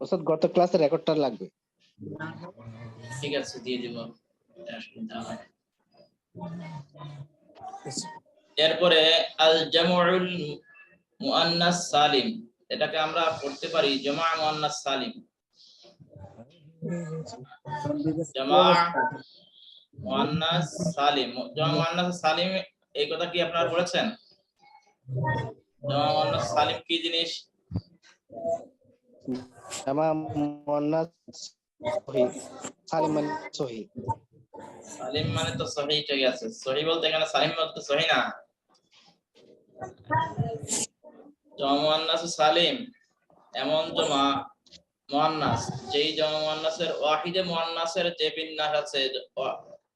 ওস্তাদ, গত ক্লাসের রেকর্ডটা লাগবে। ঠিক আছে, দিয়ে দিব। এরপরে আল জামউল মুআন্নাস সালিম। এটাকে আমরা পড়তে পারি জমা মুআন্নাস সালিম। জমা মুআন্নাস সালিম। জমা মুআন্নাস সালিম, এই কথা কি আপনারা বলেছেন? জমা মুআন্নাস সালিম কি জিনিস? জামা মানে মানে তো সহি ঠিক আছে। সহি বলতে এখানে সালিম বলতে সহি না। জমা মুআন্নাস সালিম, এমন জমা মুআন্নাস যেই জমা মুআন্নাসের ওয়াহিদে যে বিন্যাস আছে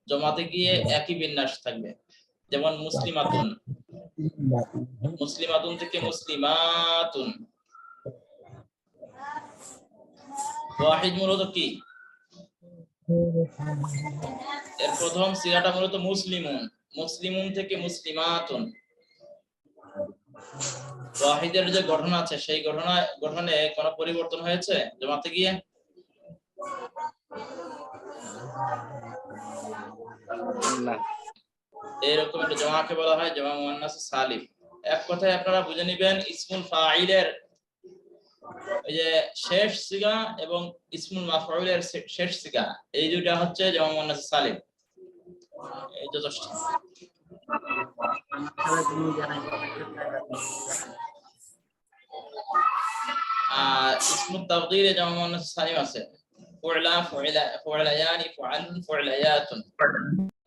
জমাতে গিয়ে একই বিন্যাস থাকবে। যেমন মুসলিমাতুন। মুসলিমাতুন থেকে মুসলিমাতুন। ওয়াহিদ মূলত কি? এর প্রথম সিরাটা মূলত মুসলিমুন মুসলিমুন থেকে মুসলিমাতুন। ওয়াহিদের যে গঠন আছে সেই ঘটনা গঠনে কোনো পরিবর্তন হয়েছে? জমাতে গিয়ে? না। এইরকম একটা জমাকে বলা হয় জমা মুয়ান্নাস সালিম এক কথায় আপনারা বুঝে নেবেন ইসমুল ফাইলের যে শেষ সিগা এবং ইসমুল মাফউলের শেষ সিগা, এই দুইটা হচ্ছে জমা মুয়ান্নাস সালিম। এই যথেষ্ট আর ইসমুল তাকদীরে জমা মুয়ান্নাস সালিম আছে ফুআলায়ানি ফুআলুন ফুআলায়াতুন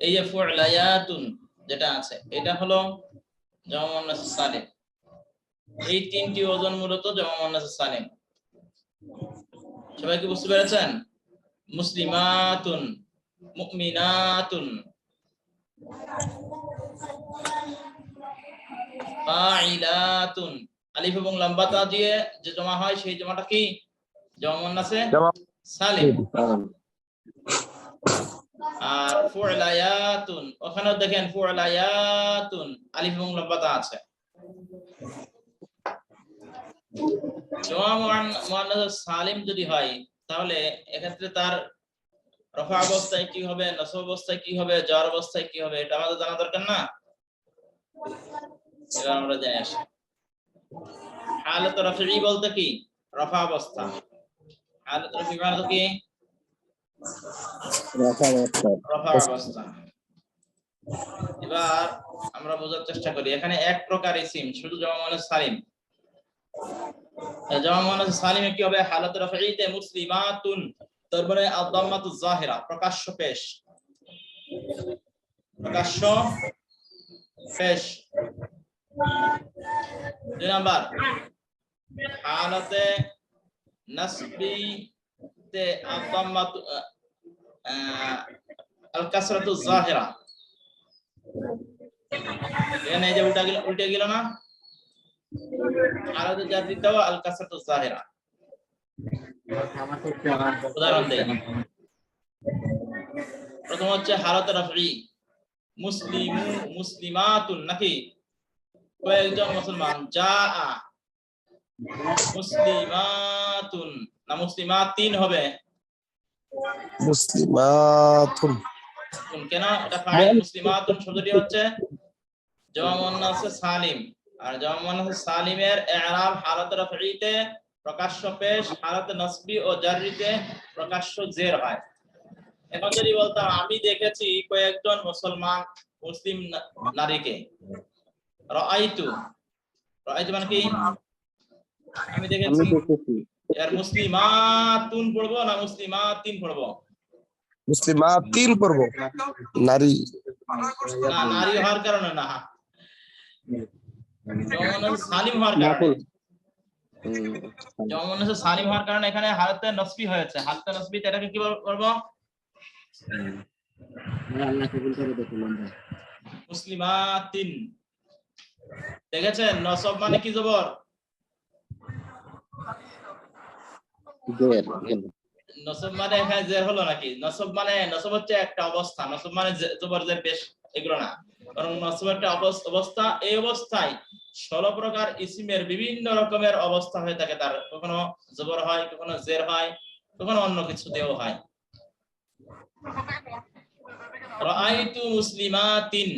এই যে ফুআলায়াতুন যেটা আছে, এটা হলো জমা মুয়ান্নাস সালিম। এই তিনটি ওজন মূলত জমা মুয়ান্নাস সালিম সবাই কি বুঝতে পেরেছেন? মুসলিমাতুন মুমিনাতুন। ফাইলাতুন আলিফ এবং লম্বা তা দিয়ে যে জমা হয় সেই জমাটা কি? জমা মুয়ান্নাসে জমা সালিম আম, আর ফুলায়াতুন ওখানেও দেখেন ফুলায়াতুন আলিফ এবং লম্বাতা আছে। জমা সালিম যদি হয় তাহলে এক্ষেত্রে তার রফা অবস্থায় কি হবে নসব অবস্থায় কি হবে জ্বর অবস্থায় কি হবে এটা আমাদের জানা দরকার না? এবার আমরা জেনে আসি। হালত রফি বলতে কি? রফা অবস্থা। হালত রফি বলতে কি? অবস্থা। রফা অবস্থা। এবার আমরা বোঝার চেষ্টা করি। এখানে এক প্রকার ইসিম শুধু জমা মানে সালিম। মানে সালিমে কি হবে? মুসলিমাতুন। তারপরে আদাম্মাতু জাহিরা, প্রকাশ্য পেশ। প্রকাশ্য পেশ। দুই নাম্বার। হালতে আল জাহিরা। এখানে যে উল্টা গেল, উল্টে গেল না? আলাদা আল জাহিরা। উদাহরণ দেই। প্রথম হচ্ছে হালত রাফি মুসলিমু মুসলিমাতুন নাকি? কয়েকজন মুসলমান। যা মুসলিমাতুন। না মুসলিমাতিন হবে। মুসলিমাতুন। কোন কেন? এটা ফাইল। মুসলিমাতুন শব্দটি হচ্ছে জমা মুন্নাস সালিম। আর জমা মুন্নাস সালিমের ইআরাব হালাত রাফঈতে প্রকাশ্য পেশ হালাত নসবি ও জাররিতে প্রকাশ্য জের হয়। এখন যদি বলতাম আমি দেখেছি কয়েকজন মুসলমান মুসলিম নারীকে। রাআইতু। রাআইতু মানে কি? আমি দেখেছি। এর মুসলিমাতুন পড়ব না মুসলিমাতিন পড়ব? মুসলিমাতিন পড়ব। নারী। না নারী হওয়ার কারণে না। সালিম হওয়ার কারণে। নাকুল সালিম হওয়ার কারণে এখানে হালতে নসবি হয়েছে। হালতে নসবি এটাকে কি বলব? মুসলিমাতিন। দেখেছেন? নসব মানে কি জবর? নসব মানে এখানে জের হলো নাকি? নসব মানে নসব হচ্ছে একটা অবস্থা। নসব মানে জবর জের বেশ এগুলো না। নসব একটা অবস্থা এই অবস্থায় ষোলো প্রকার ইসিমের বিভিন্ন রকমের অবস্থা হয়ে থাকে। তার কখনো জবর হয় কখনো জের হয় কখনো অন্য কিছু দিয়েও হয়। রাআইতু মুসলিমাতিন।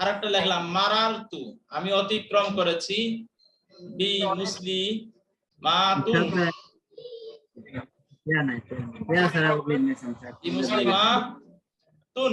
আরেকটা লিখলাম মারারতু আমি অতিক্রম করেছি। মুসলিমাতুন. বি মুসলিমাতুন।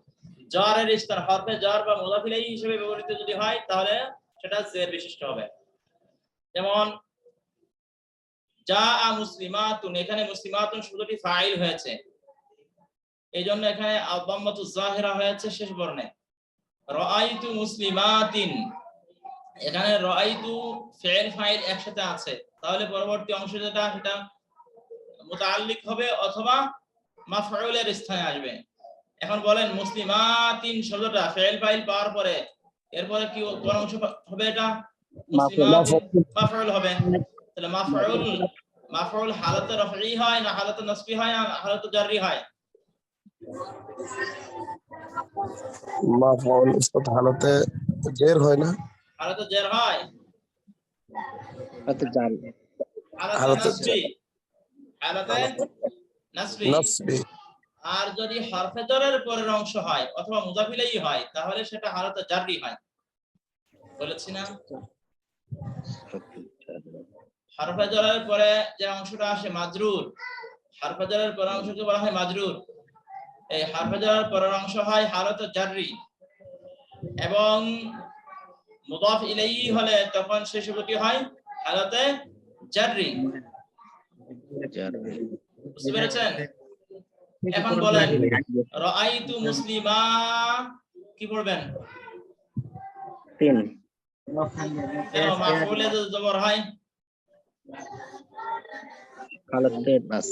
জ্বরের স্থান হরফে জ্বর বা মুদাফিলাই হিসেবে ব্যবহৃত যদি হয়, তাহলে সেটা জের বিশিষ্ট হবে। যেমন যা আ মুসলিমাতুন, এখানে মুসলিমাতুন শব্দটি ফাইল হয়েছে। এই জন্য এখানে আদাম্মাতু জাহিরা হয়েছে শেষ বর্ণে। রাআইতু মুসলিমাতিন, এখানে রাআইতু ফি'ল ফাইল একসাথে আছে। তাহলে পরবর্তী অংশ যেটা, সেটা মুতাআল্লিক হবে অথবা মাফউলের স্থানে আসবে। এখন বলেন মুসলিমাতিন শব্দটা ফেল ফাইল পাওয়ার পরে এরপরে কি কোন অংশ হবে এটা? মাফউল হবে। তাহলে মাফউল মাফউল হালাতে হয় না হালাতে নসবি হয় না হালাতে জাররি হয়? মাফউল হালতে জের হয় না? হালাতে জের হয়? হালাতে হালাতে হালাতে নসবি নসবি আর যদি হরফে জরের পরের অংশ হয় অথবা মুজাফিলাই হয়, তাহলে সেটা হালাতে জাররি হয়। বলেছি না? জরের পরে যে অংশটা আসে মাজরুর, হারফে জরের পরের অংশকে বলা হয় মাজরুর। এই হারফে জরের পরের অংশ হয় হারত জাররি। এবং মুদাফ ইলাইহি হলে তখন সেই শব্দটি হয় হালতে জাল বুঝতে পেরেছেন? এখন বলেন রাআইতু মুসলিমা কি পড়বেন? তিন। মাফুলে জবর হয়? হালাতের বাস।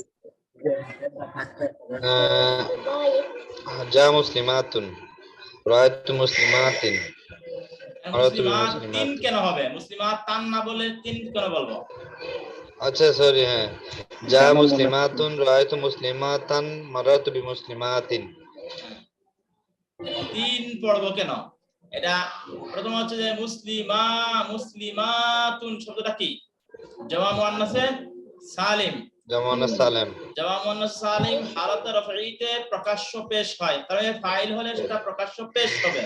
যা মুসলিমাতুন রাআইতু মুসলিমাতিন। মুসলিমাতিন কেন হবে? মুসলিমাত তান না বলে তিন কেন বলব? আচ্ছা সরি হ্যাঁ যা মুসলিমাতুন রায়তু মুসলিমাতান মারাতু বি মুসলিমাতিন তিন পড়ব কেন এটা প্রথম হচ্ছে যে মুসলিমা মুসলিমাতুন শব্দটা কি জামা মুআন্নাসে সালিম জামা মুআন্নাস সালিম জামা মুআন্নাস সালিম হালাত রফঈতে প্রকাশ্য পেশ হয় কারণ ফাইল হলে সেটা প্রকাশ্য পেশ হবে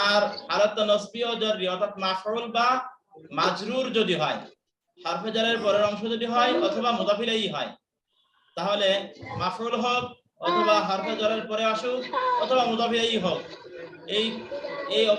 আর হালাত নসবি ও জররি অর্থাৎ মাফউল বা মাজরুর যদি হয় হারফে জারের পরের অংশ যদি হয় অথবা মুদাফিলাই হয়, তাহলে মাফরুল হোক অথবা হারফে জারের পরে আসুক অথবা মুদাফিলাই হোক। এই এই